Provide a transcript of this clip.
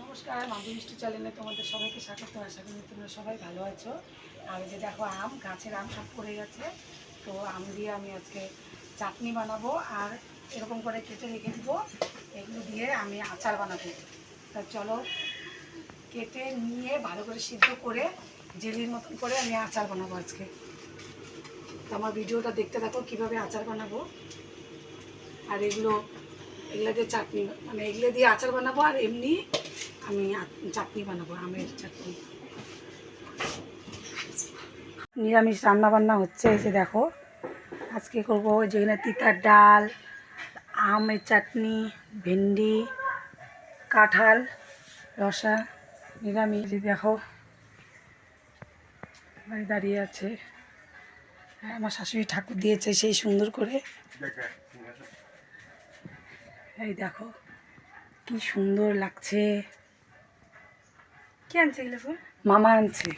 নমস্কার মাধু মিষ্টি চ্যানেলে তোমাদের সবাইকে স্বাগত। আশা করি তোমরা সবাই ভালো আছো। আর যে দেখো আম, গাছের আম সব পড়ে গেছে। তো আম দিয়ে আমি আজকে চাটনি বানাবো আর এরকম করে কেটে রেখে দেবো। এগুলো দিয়ে আমি আচার বানাবো। তা চলো, কেটে নিয়ে ভালো করে সিদ্ধ করে জেলির মতন করে আমি আচার বানাবো আজকে। তো আমার ভিডিওটা দেখতে থাকো, কীভাবে আচার বানাবো। আর এগুলো এগুলো দিয়ে চাটনি মানে এগুলো দিয়ে আচার বানাবো আর এমনি আমি চাটনি বানাবো আমের চাটনি। নিরামিষ রান্না বান্না হচ্ছে এই যে দেখো। আজকে করব যেখানে তিতার ডাল আমের চাটনি ভেন্ডি কাঁঠাল রসা নিরামিষ। দেখো বাড়ি দাঁড়িয়ে আছে। হ্যাঁ, আমার শাশুড়ি ঠাকুর দিয়েছে সেই সুন্দর করে। এই দেখো কি সুন্দর লাগছে। কে আনছে এগুলো মামা আনছে।